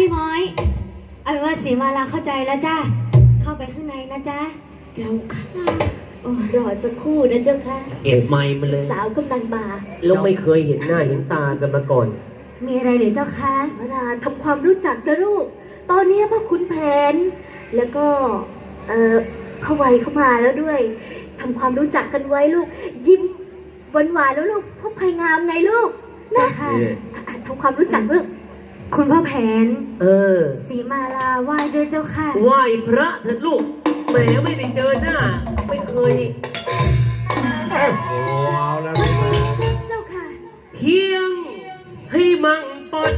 พี่ม้อยเอาเป็นว่าสีมาลาเข้าใจแล้วจ้าเข้าไปข้างในนะจ๊ะเจ้าค่ะโอ้รอสักครู่นะเจ้าค่ะ เก็บไม้มาเลย สาวกำลังมา แล้วไม่เคยเห็นหน้าเห็นตากันมาก่อน มีอะไรเหรือเจ้าคะมาลาทำความรู้จักนะลูก ตอนนี้พ่อขุนแผน แล้วก็เอ่อพ่อไวยเข้ามาแล้วด้วยทำความรู้จักกันไว้ลูก ยิ้มหวานหวานๆแล้วลูกพ่อไพงามไงลูกนะค่ะนี่อะทำความรู้จักลูก คุณพ่อแผนเออสีมาลาไหว้ด้วยเจ้าค่ะ ไหว้พระเถิดลูกแหมไม่ได้เจอหน้า ไม่เคยโอ้เอาแล้วพี่มาเจ้าค่ะ เพียงให้มังปอด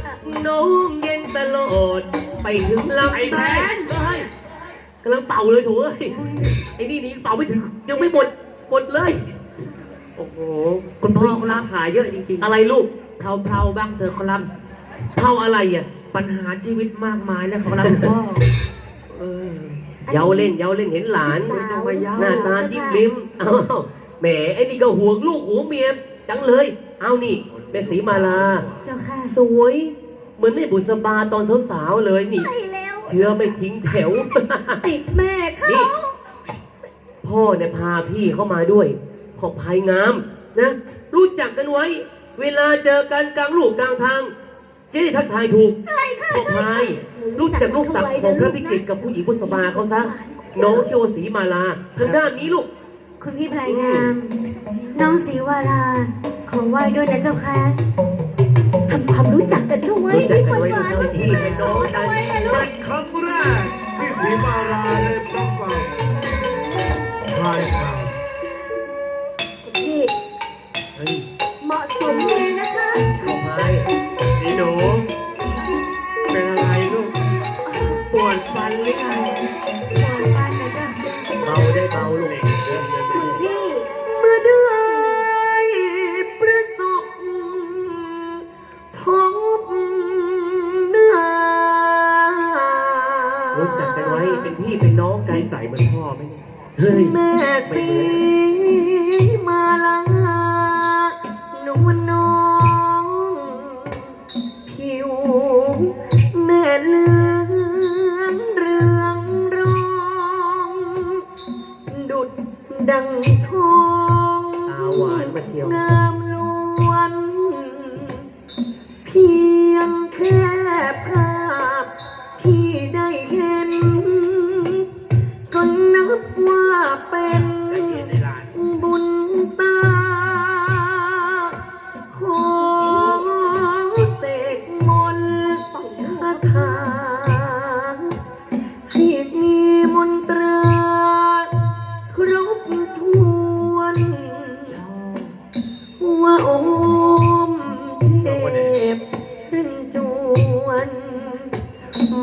น้องเย็นตลอด ไปถึงลำไอ้แพนเลยกำลังเป่าเลยโถูเอ้ยไอ้นี่นี่เป่าไม่ถึงยังไม่หมดหมดเลย โอ้โหคุณพ่อครับขายเยอะจริง ๆ อะไรลูกเทาๆบ้างเถอะครับ เท่าอะไรอะ ปัญหาชีวิตมากมายแล้วครับคุณพ่อเออเย้าเล่นเย้าเล่นเห็นหลานสาวไม่ต้องมาเย้าสาวหน้าตาเจ้าค่ะยิ้มลิ้มเอ้าแหมไอ้นี่ก็ห่วงลูกห่วงเมียจังเลย เอานี่แม่สีมาลา เจ้าค่ะสวย เหมือนแม่บุษบาตอนสาวๆเลยนี่ ใช่แล้ว เชื้อไม่ทิ้งแถว ติดแม่เขานี่พ่อเนี่ยพาพี่เข้ามาด้วย ขอบภัยงามนะ รู้จักกันไว้ เวลาเจอกันกลางลูกกลางทาง จะได้ทักทายถูกใช่ค่ะขอบใช่ภัค่ะยรู้จักลูกสาวของพระพิกิตกับผู้หญิงบุษบาเขาซะ น้องเชยวาสีมาลาทางด้านนี้ลูก คุณพี่พลายงาม น้องศรีวาราขอไหว้ด้วยนะเจ้าค่ะทำความรู้จักกันด้วยรู้จักกันไว้หวานๆรู้จักที่พี่แม่เป็นสน้อองนกันไว้นะลูเป็กนครั้งแรกที่สีมาราได้พบกับชายชาวคุณพี่ เฮ้ย เหมาะสมเลย วดฟันหรือไ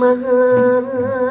มหา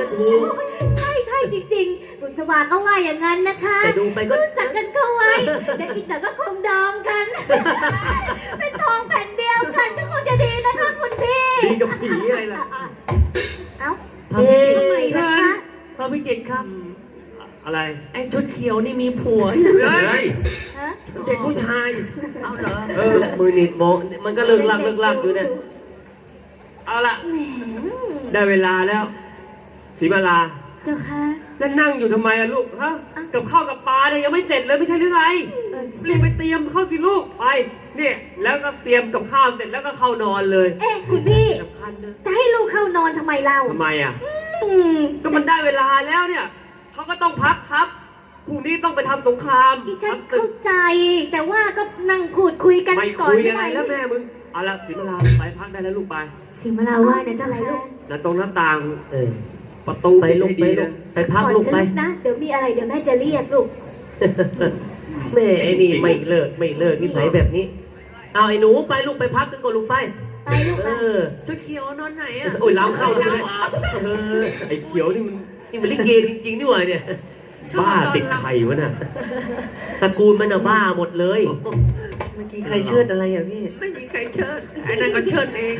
กันถูก ใช่ใช่จริงๆบุษบาก็ว่าอย่างนั้นนะคะแต่ดูไปก็ รู้จักกันเข้าไว้เดี๋ยวอีกหน่อยก็คงดองกัน เป็นทองแผ่นเดียวกันก็คงจะดีนะคะคุณพี่ ดีกับผีอะไรล่ะเอ้าพระพิจิตรทำไมนะคะพระพิจิตรครับ อะไรไอ้ชุดเขียวนี่มีผัวเฮ้ยฮะเด็กผู้ชาย เอาเหรอ เออมือหนีบโมองมันก็เลิกลักเลิกลักอยู่เนี่ย เอาละแหมได้เวลาแล้ว สีมาลา เจ้าค่ะ แล้วนั่งอยู่ทำไมอะลูกฮะกับข้าวกับปลาเนี่ยยังไม่เสร็จเลยไม่ใช่หรือไงเออรีบไปเตรียมข้าวสิลูกไปเนี่ยแล้วก็เตรียมกับข้าวเสร็จแล้วก็เข้านอนเลยเอ๊ะคุณพี่ สำคัญนะจะให้ลูกเข้านอนทำไมเราทำไมอะอืมก็มันได้เวลาแล้วเนี่ยเขาก็ต้องพักครับพรุ่งนี้ต้องไปทำสงครามดิฉันทำตึเข้ากใจ แต่ว่าก็นั่งพูดคุยกันไม่ก่อนคุยไม่อะไรได้แล้วแม่มึงเอาละสีมาลาไปพักได้แล้วลูกไปสิมาลาว่าเนี่ยเจ้าค่ะแล้วตรงหน้าต่าง เออ ประตูไปลูกให้ไปดีลูนะกไปพักลูกไปอนเถอะนะเดี๋ยวมีอะไรเดี๋ยวแม่จะเรียกลูกแม่ไอ้นี่ไม่เลิกไม่เลิกนิสัยแบบนี้ เอาไอ้หนูไปลูกไปพักกันก่อนลูกไปไปลูกเอไปอชุดเขียวนอนไหนอะโอ้ยล้ำเข้าด้วยไหมเออไอ้เขียวนี่มันนี่มันลิเกจริงๆนี่หว่าเนี่ยบ้าติดไข่วะน่ะตระกูลมันน่ะบ้าหมดเลย เมื่อกี้ใครเชิดอะไรอะพี่ไม่มีใครเชิดไอ้นั่นก็เชิดเอง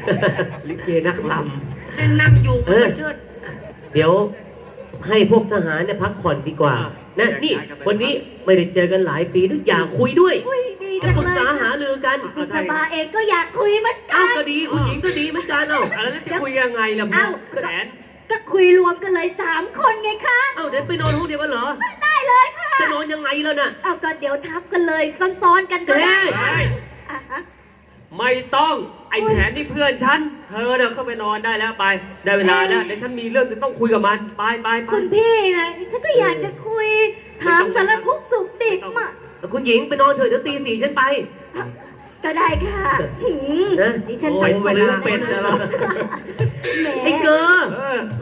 ลิเกนักลเล่นนั่งอยู่มันก็เชิดำ เดี๋ยวให้พวกทหารเนี่ยพักผ่อนดีกว่า นะนี่วันนี้ไม่ได้เจอกันหลายปีนึกอยากคุยด้วยอุ้ยดีจะจังปรึกเลยษาหารือกันคุณสบาเองก็อยากคุยเหมือนกัเอ้านก็ดีคุณหญิงก็ดีเหมือนกันเอ้าแล้วจะคุยยังไงล่ะเอ้าพี่แสนก็คุยรวมกันเลยสามคนไงคะ เอ้าเดี๋ยวไปนอนห้องเดียวกันเหรอ ได้เลยค่ะจะนอนยังไงแล้วน่ะ เอาก็เดี๋ยวทับกันเลยซ้อนๆกันก็ได้เฮ้ย อะฮะ ไม่ต้องไอ้แผนนี่เพื่อนฉัน เธอเนี่ยเข้าไปนอนได้แล้วไป ได้เวลาแล้วเดี๋ยวฉันมีเรื่องจะต้องคุยกับมัน ไปไปไปคุณพี่นะฉันก็อยากจะคุยถามสารทุกข์สุขดิบอะคุณหญิงไปนอนเถอะเดี๋ยวตีสี่ฉันไป ก็ได้ค่ะหืมนะดิฉันโอ้ไปยหมดเวแล้ลาวเป็ดแล้วแหมไอ้เกอร์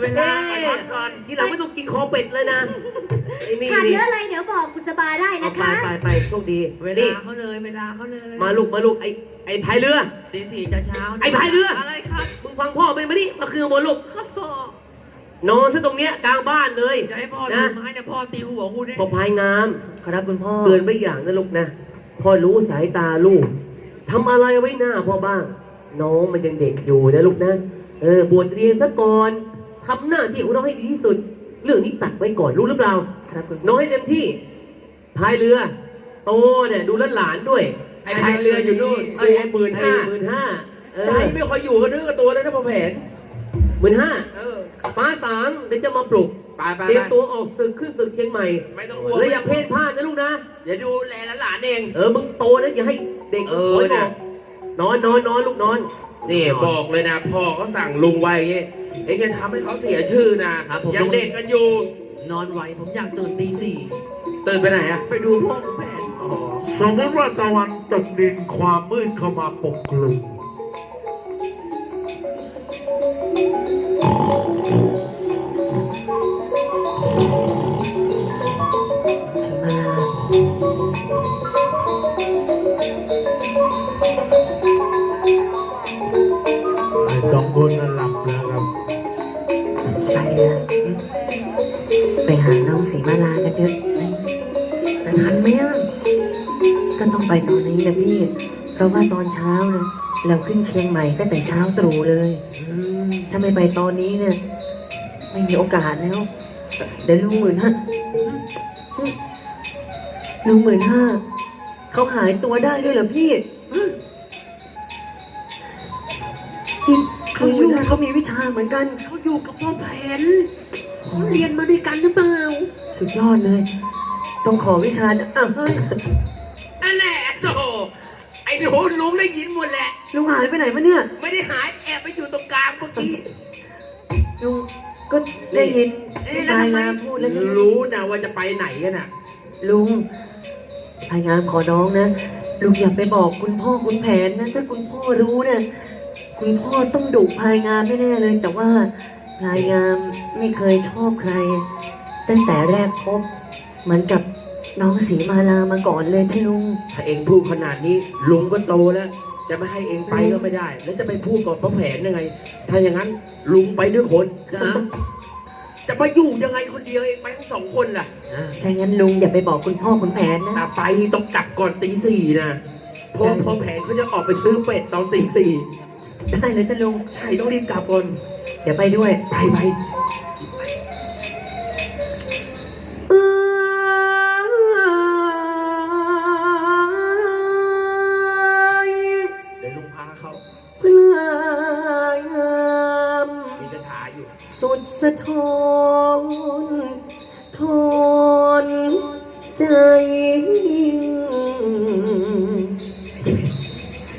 เวลาไปพักก่อนทีหลังไม่ต้องกินคอเป็ดเลยนะไอ้นี่ขาดนี่เนื้ออะไรเดี๋ยวบอกคุณสบาได้เอานะไปคะ ไปไปโชคดีเวนี่ลาเขาเลยเวลาเขาเลยมาลูกมาลูกไอ้ไอ้พายเรือ ตีสี่จะเช้าไอ้พายเรืออะไรครับมึงฟังพ่อไปมาดิมาคือบนลูกครับพ่อนอนซะตรงเนี้ยกลางบ้านเลยจะให้พ่อนะถือไม้เนี่ยพ่อตีหัวกูเนี่ย พอพายงาม ครับคุณพ่อ เตือนไว้อย่างนะลูกนะพอรู้สายตาลูก ทำอะไรไว้หน้าพ่อบ้าง น้องมันยังเด็กอยู่นะลูกนะ เออบวชเรียนซะก่อนทำหน้าที่ของเราให้ดีที่สุด เรื่องนี้ตัดไว้ก่อนรู้หรือเปล่า ครับคุณน้องให้เต็มที่พายเรือ โตเนี่ยดูแลหลานด้วยไอ้พายเรืออยู่นู่นเอ้ยหมื่นห้าหมื่นห้าเออใจไม่ค่อยอยู่กันนึกกับตัวแล้วนะพ่อแผนหมื่นห้าเออฟ้าสางเดี๋ยวจะมาปลุกไปไปเตรียมไปตัวออกศึกขึ้นศึกเชียงใหม่ไม่ต้องห่วงแล้วอย่าเพ่นพลาดนะลูกนะอย่าดูแลหลานๆเอง เออมึงโตนะอย่าให้ เด็กเอคออยบน่ะอกนอนนอนนอนลูกนอน นี่บอกเลยนะพ่อก็สั่งลุงไว้อย่างงี้ไอ้แค่ทำให้เขาเสียชื่อนะครับผม ยังเด็กกันอยู่ นอนไหวผมอยากตื่นตีสี่ตื่นไปไหนอะไปดูพ่อคุณแผนอ๋อสมมติว่าตะวันตกดินความมืดเข้ามาปกคลุมสิมา ราะว่าตอนเช้านะเราขึ้นเชียงใหม่ตั้งแต่เช้าตรู่เลยอืมถ้าไม่ไปตอนนี้เนี่ย ไม่มีโอกาสแล้ว เดี๋ยวลุงหมื่นห้าลุงหมื่นห้าเขาหายตัวได้ด้วยเหรอพี่พี่เขาอยู่เขามีวิชาเหมือนกัน เขาอยู่กับพ่อแผนเขาเรียนมาด้วยกันหรือเปล่า สุดยอดเลย ต้องขอวิชาอะเฮ้ยนั่นแหละโจ ไอ้หนูลุงได้ยินหมดแหละ ลุงหายไปไหนมาเนี่ย ไม่ได้หายแอบไปอยู่ตรงกลางเมื่อกี้ลุงก็ได้ยินเอ๊ะที่แล้วพายทำไมงามพูดแล้วใช่ไหมรู้นะว่าจะไปไหนกันน่ะ ลุงพายงามขอน้องนะ ลุงอย่าไปบอกคุณพ่อคุณแผนนะ ถ้าคุณพ่อรู้เนี่ยคุณพ่อต้องดุพายงามแน่ๆเลย แต่ว่าพายงามไม่เคยชอบใคร ตั้งแต่แรกพบเหมือนกับ น้องสีมาลามาก่อนเลยท่านลุง ถ้าเองพูดขนาดนี้ลุงก็โตแล้ว จะไม่ให้เองไปก็ไม่ได้ แล้วจะไปพูดกับพ่อแผนยังไง ถ้าอย่างนั้นลุงไปด้วยคนจ้าจะมาอยู่ยังไงคนเดียวเองไปทั้งสองคนล่ะถ้างั้นลุงอย่าไปบอกคุณพ่อคุณแผนนะแต่ไปต้องกลับก่อนตีสี่นะเพราะเพอแผนเขาจะออกไปซื้อเป็ดตอนตีสี่ได้เลยจ้ะลุง ใช่ต้องรีบกลับก่อน เดี๋ยวไปด้วย ไปไป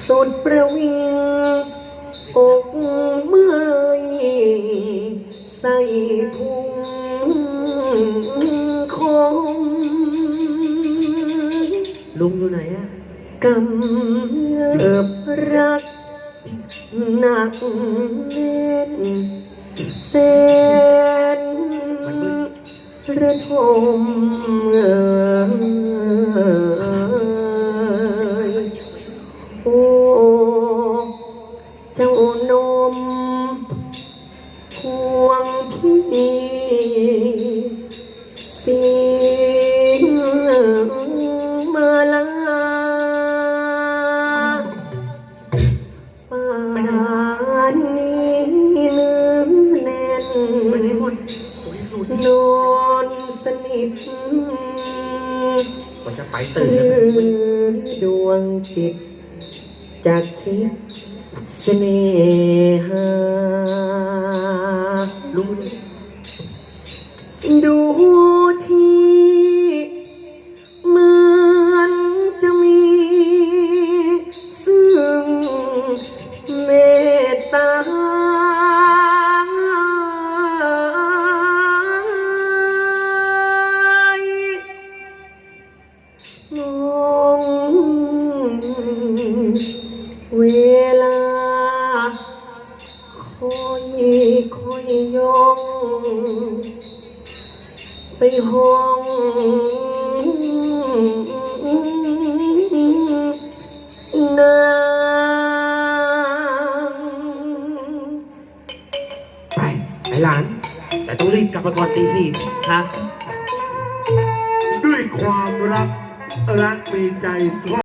สุดประวิงอกเมื่อยใส่พุงคมลุงอยู่ไหนอะกำเริบรักหนักแน่นแสนระทมเอ่ย อยคอยยองไปห้องนางไปไปหลาน แต่ต้องรีบกลับมาก่อนตีสี่ครับด้วยความรักและมีใจชอบ